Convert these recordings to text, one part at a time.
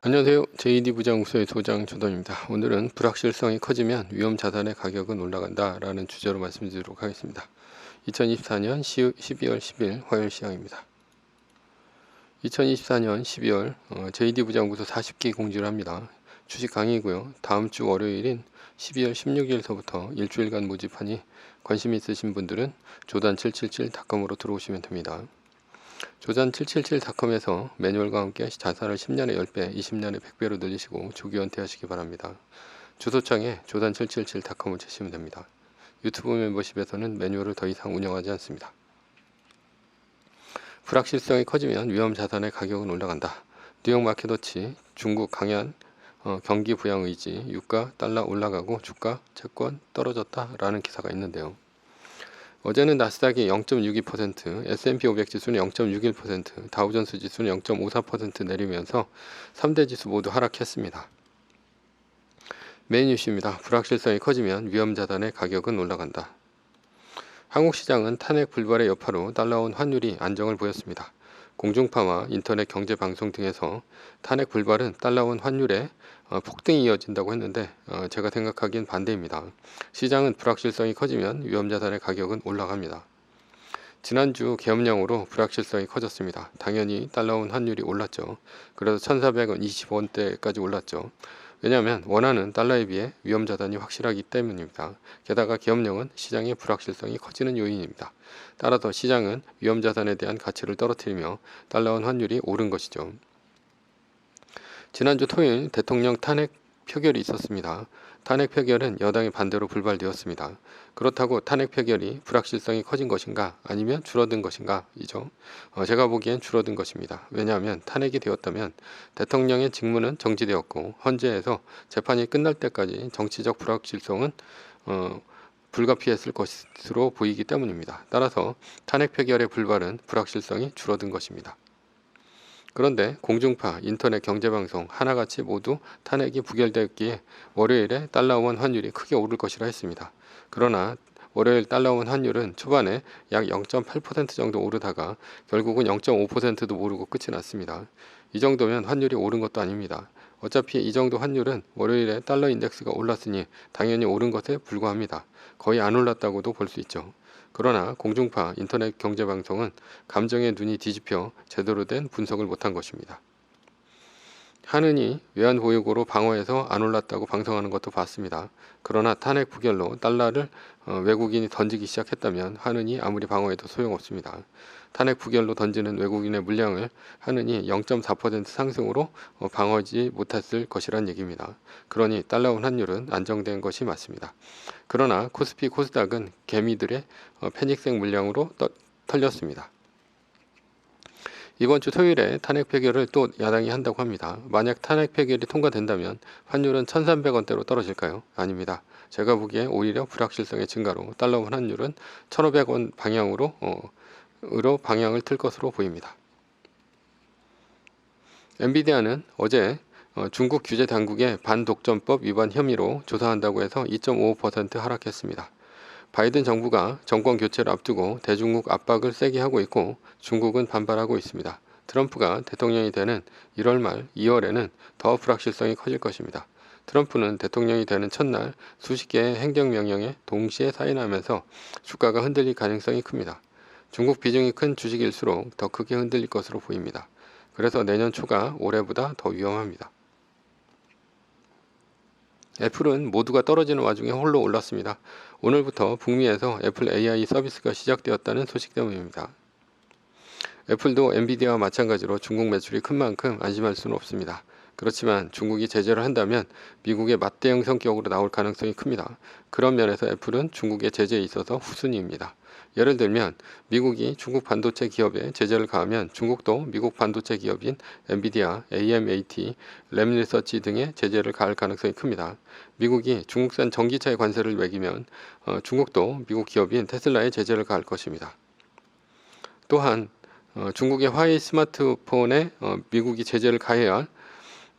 안녕하세요. JD 부장우수의 소장 조던입니다. 오늘은 불확실성이 커지면 위험 자산의 가격은 올라간다 라는 주제로 말씀드리도록 하겠습니다. 2024년 12월 10일 화요일 시황입니다. 2024년 12월 JD 부장우수 40기 공지를 합니다. 주식 강의고요. 다음 주 월요일인 12월 16일서부터 일주일간 모집하니 관심 있으신 분들은 조단777.com으로 들어오시면 됩니다. 조단 777닷컴에서 매뉴얼과 함께 자산을 10년에 10배, 20년에 100배로 늘리시고 조기 은퇴하시기 바랍니다. 주소창에 조단 777닷컴을 치시면 됩니다. 유튜브 멤버십에서는 매뉴얼을 더 이상 운영하지 않습니다. 불확실성이 커지면 위험 자산의 가격은 올라간다. 뉴욕 마켓워치, 중국 강연, 어, 경기 부양 의지, 유가, 달러 올라가고 주가, 채권 떨어졌다라는 기사가 있는데요. 어제는 나스닥이 0.62%, S&P 500 지수는 0.61%, 다우존스 지수는 0.54% 내리면서 3대 지수 모두 하락했습니다. 메인 뉴스입니다. 불확실성이 커지면 위험 자산의 가격은 올라간다. 한국 시장은 탄핵 불발의 여파로 달러원 환율이 안정을 보였습니다. 공중파와 인터넷 경제 방송 등에서 탄핵 불발은 달러원 환율의 어, 폭등이 이어진다고 했는데 어, 제가 생각하기엔 반대입니다. 시장은 불확실성이 커지면 위험자산의 가격은 올라갑니다. 지난주 계엄령으로 불확실성이 커졌습니다. 당연히 달러원 환율이 올랐죠. 그래서 1,400원 20원대까지 올랐죠. 왜냐하면 원하는 달러에 비해 위험자산이 확실하기 때문입니다. 게다가 기업령은 시장의 불확실성이 커지는 요인입니다. 따라서 시장은 위험자산에 대한 가치를 떨어뜨리며 달러원 환율이 오른 것이죠. 지난주 토요일 대통령 탄핵 표결이 있었습니다. 탄핵 표결은 여당의 반대로 불발되었습니다. 그렇다고 탄핵 표결이 불확실성이 커진 것인가 아니면 줄어든 것인가 이죠. 어, 제가 보기엔 줄어든 것입니다. 왜냐하면 탄핵이 되었다면 대통령의 직무는 정지되었고 헌재에서 재판이 끝날 때까지 정치적 불확실성은 어, 불가피했을 것으로 보이기 때문입니다. 따라서 탄핵 표결의 불발은 불확실성이 줄어든 것입니다. 그런데 공중파, 인터넷 경제방송 하나같이 모두 탄핵이 부결되었기에 월요일에 달러원 환율이 크게 오를 것이라 했습니다. 그러나 월요일 달러원 환율은 초반에 약 0.8% 정도 오르다가 결국은 0.5%도 모르고 끝이 났습니다. 이 정도면 환율이 오른 것도 아닙니다. 어차피 이 정도 환율은 월요일에 달러 인덱스가 올랐으니 당연히 오른 것에 불과합니다. 거의 안 올랐다고도 볼 수 있죠. 그러나 공중파 인터넷 경제방송은 감정의 눈이 뒤집혀 제대로 된 분석을 못한 것입니다. 하느니 외환 보유고로 방어해서 안 올랐다고 방송하는 것도 봤습니다. 그러나 탄핵 부결로 달러를 어, 외국인이 던지기 시작했다면 하느니 아무리 방어해도 소용없습니다. 탄핵 부결로 던지는 외국인의 물량을 하느니 0.4% 상승으로 어, 방어하지 못했을 것이란 얘기입니다. 그러니 달러 환율은 안정된 것이 맞습니다. 그러나 코스피 코스닥은 개미들의 어, 패닉생 물량으로 떠, 털렸습니다. 이번 주 토요일에 탄핵 표결을 또 야당이 한다고 합니다. 만약 탄핵 표결이 통과된다면 환율은 1,300원대로 떨어질까요? 아닙니다. 제가 보기에 오히려 불확실성의 증가로 달러 환율은 1,500원 방향으로 어, 으로 방향을 틀 것으로 보입니다. 엔비디아는 어제 어, 중국 규제 당국의 반독점법 위반 혐의로 조사한다고 해서 2.55% 하락했습니다. 바이든 정부가 정권 교체를 앞두고 대중국 압박을 세게 하고 있고 중국은 반발하고 있습니다. 트럼프가 대통령이 되는 1월 말 2월에는 더 불확실성이 커질 것입니다. 트럼프는 대통령이 되는 첫날 수십 개의 행정명령에 동시에 사인하면서 주가가 흔들릴 가능성이 큽니다. 중국 비중이 큰 주식일수록 더 크게 흔들릴 것으로 보입니다. 그래서 내년 초가 올해보다 더 위험합니다. 애플은 모두가 떨어지는 와중에 홀로 올랐습니다. 오늘부터 북미에서 애플 AI 서비스가 시작되었다는 소식 때문입니다. 애플도 엔비디아와 마찬가지로 중국 매출이 큰 만큼 안심할 수는 없습니다. 그렇지만 중국이 제재를 한다면 미국의 맞대응 성격으로 나올 가능성이 큽니다. 그런 면에서 애플은 중국의 제재에 있어서 후순위입니다. 예를 들면 미국이 중국 반도체 기업에 제재를 가하면 중국도 미국 반도체 기업인 엔비디아, AMAT, 램리서치 등의 제재를 가할 가능성이 큽니다. 미국이 중국산 전기차에 관세를 매기면 어, 중국도 미국 기업인 테슬라에 제재를 가할 것입니다. 또한 어, 중국의 화웨이 스마트폰에 어, 미국이 제재를 가해야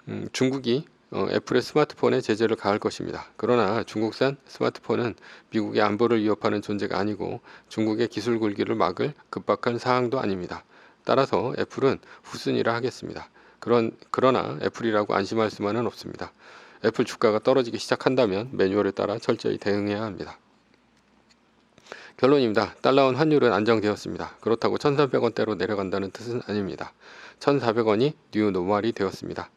음, 중국이 어, 애플의 스마트폰에 제재를 가할 것입니다. 그러나 중국산 스마트폰은 미국의 안보를 위협하는 존재가 아니고 중국의 기술 굴기를 막을 급박한 사항도 아닙니다. 따라서 애플은 후순위라 하겠습니다. 그런 그러나 애플이라고 안심할 수만은 없습니다. 애플 주가가 떨어지기 시작한다면 매뉴얼에 따라 철저히 대응해야 합니다. 결론입니다. 달러원 환율은 안정되었습니다. 그렇다고 1,300원대로 내려간다는 뜻은 아닙니다. 1,400원이 뉴 노멀이 되었습니다.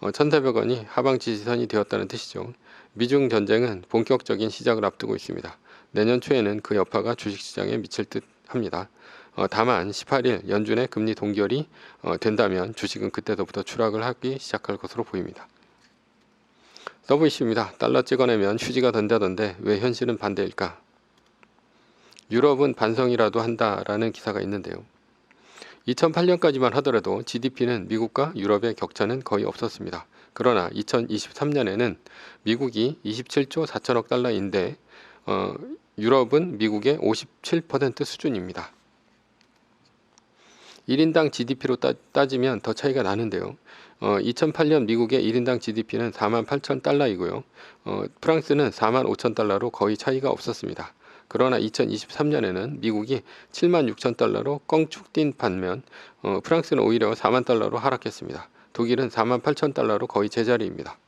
어, 1,400원이 하방 지지선이 되었다는 뜻이죠. 미중 전쟁은 본격적인 시작을 앞두고 있습니다. 내년 초에는 그 여파가 주식시장에 미칠 듯 합니다. 어, 다만 18일 연준의 금리 동결이 어, 된다면 주식은 그때부터 추락을 하기 시작할 것으로 보입니다. 서브 이슈입니다. 달러 찍어내면 휴지가 된다던데 왜 현실은 반대일까? 유럽은 반성이라도 한다라는 기사가 있는데요. 2008년까지만 하더라도 GDP는 미국과 유럽의 격차는 거의 없었습니다. 그러나 2023년에는 미국이 27조 4천억 달러인데 어, 유럽은 미국의 57% 수준입니다. 1인당 GDP로 따, 지면더 차이가 나는데요. 어, 2008년 미국의 1인당 GDP는 4만 8천 달러이고요. 어, 프랑스는 4만 5천 달러로 거의 차이가 없었습니다. 그러나 2023년에는 미국이 7만 6천 달러로 껑축 뛴 반면 어, 프랑스는 오히려 4만 달러로 하락했습니다. 독일은 4만 8천 달러로 거의 제자리입니다.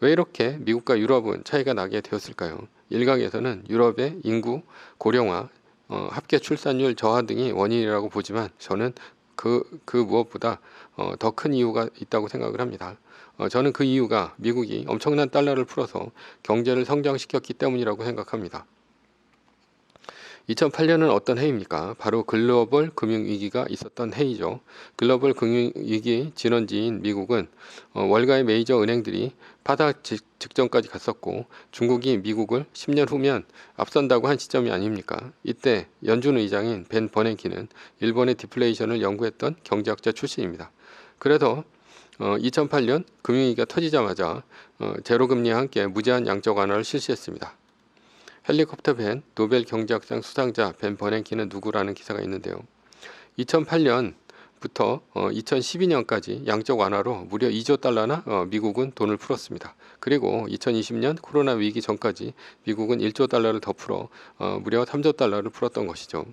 왜 이렇게 미국과 유럽은 차이가 나게 되었을까요? 일각에서는 유럽의 인구 고령화, 어, 합계 출산율 저하 등이 원인이라고 보지만 저는 그, 그 무엇보다 어, 더 큰 이유가 있다고 생각을 합니다. 어, 저는 그 이유가 미국이 엄청난 달러를 풀어서 경제를 성장시켰기 때문이라고 생각합니다. 2008년은 어떤 해입니까? 바로 글로벌 금융위기가 있었던 해이죠. 글로벌 금융위기 진원지인 미국은 어, 월가의 메이저 은행들이 파다 직전까지 갔었고 중국이 미국을 10년 후면 앞선다고 한 시점이 아닙니까? 이때 연준 의장인 벤 버냉키는 일본의 디플레이션을 연구했던 경제학자 출신입니다. 그래서 어, 2008년 금융위기가 터지자마자 어, 제로금리와 함께 무제한 양적 완화를 실시했습니다. 헬리콥터 벤 노벨 경제학상 수상자 벤 버냉키는 누구라는 기사가 있는데요. 2008년부터 어, 2012년까지 양적 완화로 무려 2조 달러나 어, 미국은 돈을 풀었습니다. 그리고 2020년 코로나 위기 전까지 미국은 1조 달러를 더 풀어 어, 무려 3조 달러를 풀었던 것이죠.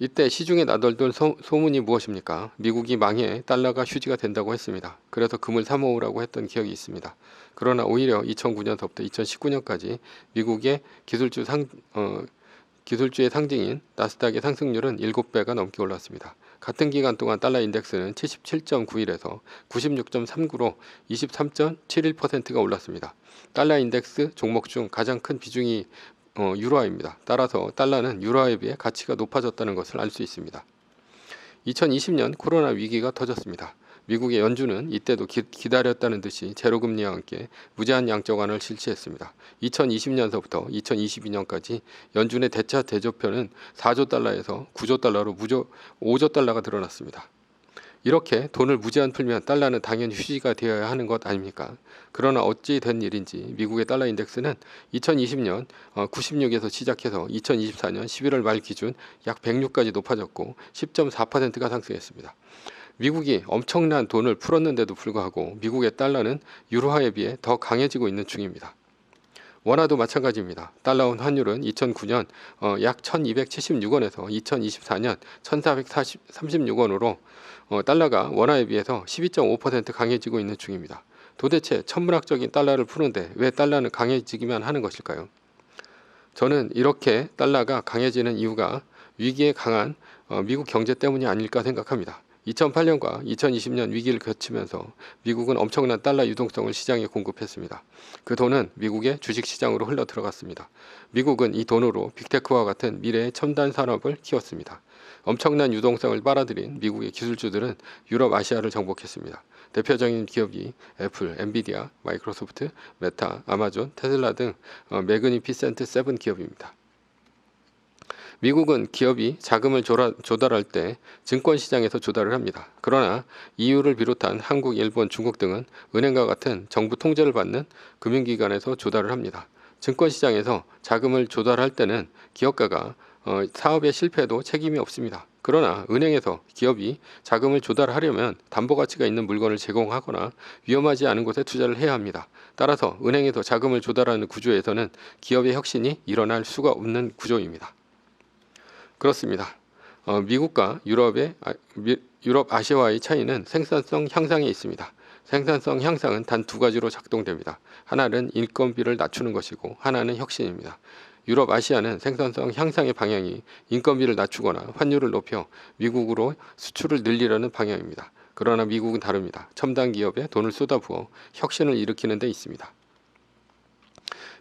이때 시중에 나돌던 소, 문이 무엇입니까? 미국이 망해 달러가 휴지가 된다고 했습니다. 그래서 금을 사 모으라고 했던 기억이 있습니다. 그러나 오히려 2009년서부터 2019년까지 미국의 기술주 상, 어, 기술주의 상징인 나스닥의 상승률은 7배가 넘게 올랐습니다. 같은 기간 동안 달러 인덱스는 77.91에서 96.39로 23.71%가 올랐습니다. 달러 인덱스 종목 중 가장 큰 비중이 어, 유로화입니다. 따라서 달러는 유로화에 비해 가치가 높아졌다는 것을 알 수 있습니다. 2020년 코로나 위기가 터졌습니다. 미국의 연준은 이때도 기, 다렸다는 듯이 제로금리와 함께 무제한 양적 완화를 실시했습니다. 2020년서부터 2022년까지 연준의 대차 대조표는 4조 달러에서 9조 달러로 무조 5조 달러가 늘어났습니다. 이렇게 돈을 무제한 풀면 달러는 당연히 휴지가 되어야 하는 것 아닙니까? 그러나 어찌 된 일인지 미국의 달러 인덱스는 2020년 96에서 어, 시작해서 2024년 11월 말 기준 약 106까지 높아졌고 10.4%가 상승했습니다. 미국이 엄청난 돈을 풀었는데도 불구하고 미국의 달러는 유로화에 비해 더 강해지고 있는 중입니다. 원화도 마찬가지입니다. 달러원 환율은 2009년 어, 약 1276원에서 2024년 1436원으로 어, 달러가 원화에 비해서 12.5% 강해지고 있는 중입니다. 도대체 천문학적인 달러를 푸는데 왜 달러는 강해지기만 하는 것일까요? 저는 이렇게 달러가 강해지는 이유가 위기에 강한 어, 미국 경제 때문이 아닐까 생각합니다. 2008년과 2020년 위기를 거치면서 미국은 엄청난 달러 유동성을 시장에 공급했습니다. 그 돈은 미국의 주식 시장으로 흘러 들어갔습니다. 미국은 이 돈으로 빅테크와 같은 미래의 첨단 산업을 키웠습니다. 엄청난 유동성을 빨아들인 미국의 기술주들은 유럽, 아시아를 정복했습니다. 대표적인 기업이 애플, 엔비디아, 마이크로소프트, 메타, 아마존, 테슬라 등 어, 매그니피센트 세븐 기업입니다. 미국은 기업이 자금을 조달할 때 증권시장에서 조달을 합니다. 그러나 EU를 비롯한 한국, 일본, 중국 등은 은행과 같은 정부 통제를 받는 금융기관에서 조달을 합니다. 증권시장에서 자금을 조달할 때는 기업가가 어, 사업의 실패에도 책임이 없습니다. 그러나 은행에서 기업이 자금을 조달하려면 담보 가치가 있는 물건을 제공하거나 위험하지 않은 곳에 투자를 해야 합니다. 따라서 은행에서 자금을 조달하는 구조에서는 기업의 혁신이 일어날 수가 없는 구조입니다. 그렇습니다. 어, 미국과 유럽의 아, 미, 유럽, 아시아와의 차이는 생산성 향상에 있습니다. 생산성 향상은 단 두 가지로 작동됩니다. 하나는 인건비를 낮추는 것이고 하나는 혁신입니다. 유럽, 아시아는 생산성 향상의 방향이 인건비를 낮추거나 환율을 높여 미국으로 수출을 늘리려는 방향입니다. 그러나 미국은 다릅니다. 첨단 기업에 돈을 쏟아부어 혁신을 일으키는 데 있습니다.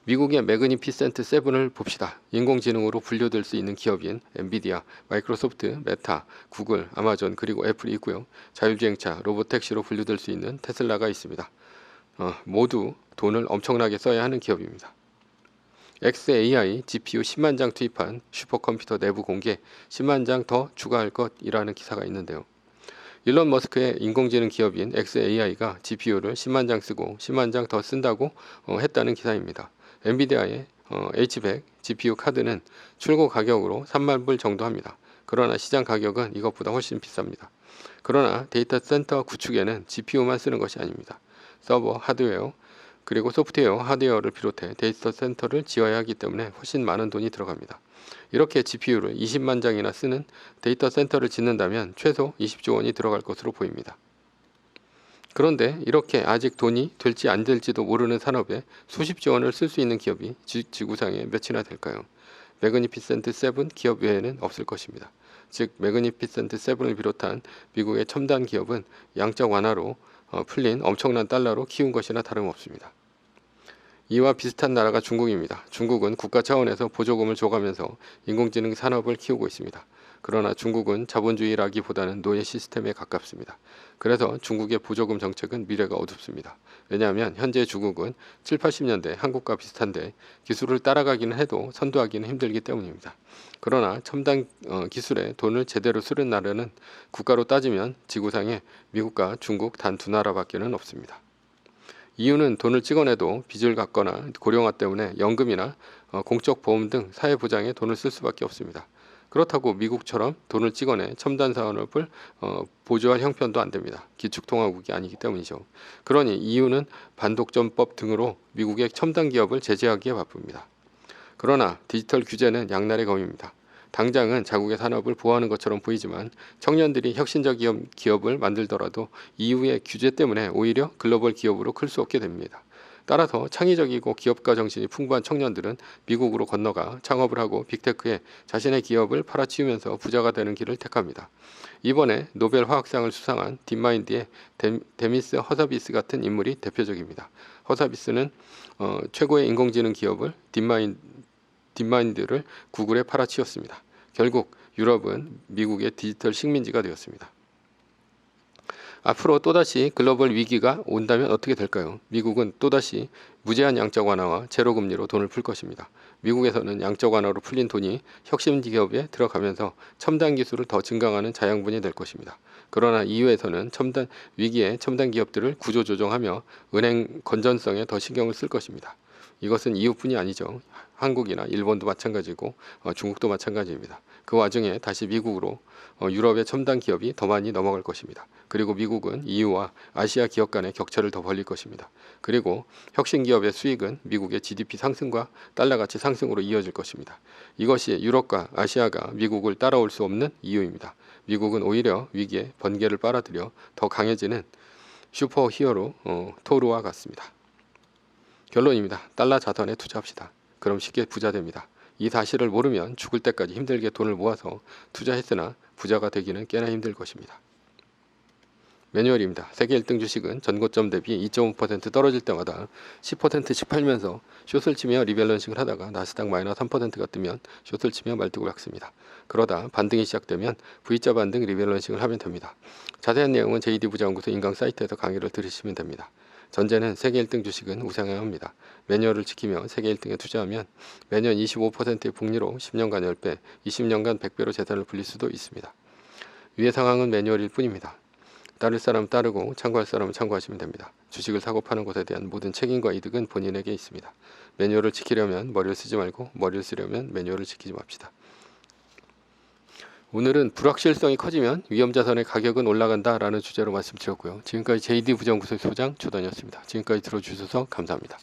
미국의 매그니피센트 세븐을 봅시다. 인공지능으로 분류될 수 있는 기업인 엔비디아, 마이크로소프트, 메타, 구글, 아마존 그리고 애플이 있고요. 자율주행차, 로봇택시로 분류될 수 있는 테슬라가 있습니다. 어, 모두 돈을 엄청나게 써야 하는 기업입니다. XAI GPU 10만 장 투입한 슈퍼컴퓨터 내부 공개 10만 장 더 추가할 것이라는 기사가 있는데요. 일론 머스크의 인공지능 기업인 XAI가 GPU를 10만 장 쓰고 10만 장 더 쓴다고 어, 했다는 기사입니다. 엔비디아의 어, H100 GPU 카드는 출고 가격으로 3만 불 정도 합니다. 그러나 시장 가격은 이것보다 훨씬 비쌉니다. 그러나 데이터 센터 구축에는 GPU만 쓰는 것이 아닙니다. 서버, 하드웨어, 그리고 소프트웨어, 하드웨어를 비롯해 데이터 센터를 지어야 하기 때문에 훨씬 많은 돈이 들어갑니다. 이렇게 GPU를 20만 장이나 쓰는 데이터 센터를 짓는다면 최소 20조 원이 들어갈 것으로 보입니다. 그런데 이렇게 아직 돈이 될지 안 될지도 모르는 산업에 수십조 원을 쓸 수 있는 기업이 지, 지구상에 몇이나 될까요? 매그니피센트 세븐 기업 외에는 없을 것입니다. 즉 매그니피센트 세븐을 비롯한 미국의 첨단 기업은 양적 완화로 어, 풀린 엄청난 달러로 키운 것이나 다름없습니다. 이와 비슷한 나라가 중국입니다. 중국은 국가 차원에서 보조금을 줘가면서 인공지능 산업을 키우고 있습니다. 그러나 중국은 자본주의라기보다는 노예 시스템에 가깝습니다. 그래서 중국의 보조금 정책은 미래가 어둡습니다. 왜냐하면 현재 중국은 7, 80년대 한국과 비슷한데 기술을 따라가기는 해도 선도하기는 힘들기 때문입니다. 그러나 첨단 어, 기술에 돈을 제대로 쓰는 나라는 국가로 따지면 지구상에 미국과 중국 단 두 나라밖에는 없습니다. 이유는 돈을 찍어내도 빚을 갚거나 고령화 때문에 연금이나 어, 공적 보험 등 사회 보장에 돈을 쓸 수밖에 없습니다. 그렇다고 미국처럼 돈을 찍어내 첨단 산업을 어, 보조할 형편도 안 됩니다. 기축통화국이 아니기 때문이죠. 그러니 이유는 반독점법 등으로 미국의 첨단 기업을 제재하기에 바쁩니다. 그러나 디지털 규제는 양날의 검입니다. 당장은 자국의 산업을 보호하는 것처럼 보이지만 청년들이 혁신적 기업, 기업을 만들더라도 이후의 규제 때문에 오히려 글로벌 기업으로 클 수 없게 됩니다. 따라서 창의적이고 기업가 정신이 풍부한 청년들은 미국으로 건너가 창업을 하고 빅테크에 자신의 기업을 팔아치우면서 부자가 되는 길을 택합니다. 이번에 노벨 화학상을 수상한 딥마인드의 데 미스 허사비스 같은 인물이 대표적입니다. 허사비스는 어, 최고의 인공지능 기업을 딥마인, 딥마인드를 구글에 팔아치웠습니다. 결국 유럽은 미국의 디지털 식민지가 되었습니다. 앞으로 또다시 글로벌 위기가 온다면 어떻게 될까요? 미국은 또다시 무제한 양적 완화와 제로 금리로 돈을 풀 것입니다. 미국에서는 양적 완화로 풀린 돈이 혁신 기업에 들어가면서 첨단 기술을 더 증강하는 자양분이 될 것입니다. 그러나 EU에서는 첨단 위기에 첨단 기업들을 구조 조정하며 은행 건전성에 더 신경을 쓸 것입니다. 이것은 EU뿐이 아니죠. 한국이나 일본도 마찬가지고 어, 중국도 마찬가지입니다. 그 와중에 다시 미국으로 어, 유럽의 첨단 기업이 더 많이 넘어갈 것입니다. 그리고 미국은 EU와 아시아 기업 간의 격차를 더 벌릴 것입니다. 그리고 혁신 기업의 수익은 미국의 GDP 상승과 달러 가치 상승으로 이어질 것입니다. 이것이 유럽과 아시아가 미국을 따라올 수 없는 이유입니다. 미국은 오히려 위기에 번개를 빨아들여 더 강해지는 슈퍼 히어로 어, 토르와 같습니다. 결론입니다. 달러 자산에 투자합시다. 그럼 쉽게 부자 됩니다. 이 사실을 모르면 죽을 때까지 힘들게 돈을 모아서 투자했으나 부자가 되기는 꽤나 힘들 것입니다. 매뉴얼입니다. 세계 1등 주식은 전고점 대비 2.5% 떨어질 때마다 10%씩 팔면서 숏을 치며 리밸런싱을 하다가 나스닥 마이너스 3%가 뜨면 숏을 치며 말뚝을 박습니다. 그러다 반등이 시작되면 V자 반등 리밸런싱을 하면 됩니다. 자세한 내용은 JD 부자연구소 인강 사이트에서 강의를 들으시면 됩니다. 전제는 세계 1등 주식은 우상해야 합니다. 매뉴얼을 지키며 세계 1등에 투자하면 매년 25%의 복리로 10년간 10배, 20년간 100배로 재산을 불릴 수도 있습니다. 위의 상황은 매뉴얼일 뿐입니다. 따를 사람은 따르고 참고할 사람은 참고하시면 됩니다. 주식을 사고 파는 것에 대한 모든 책임과 이득은 본인에게 있습니다. 매뉴얼을 지키려면 머리를 쓰지 말고 머리를 쓰려면 매뉴얼을 지키지 맙시다. 오늘은 불확실성이 커지면 위험자산의 가격은 올라간다라는 주제로 말씀드렸고요. 지금까지 JD 부정구설 소장 조단이었습니다. 지금까지 들어주셔서 감사합니다.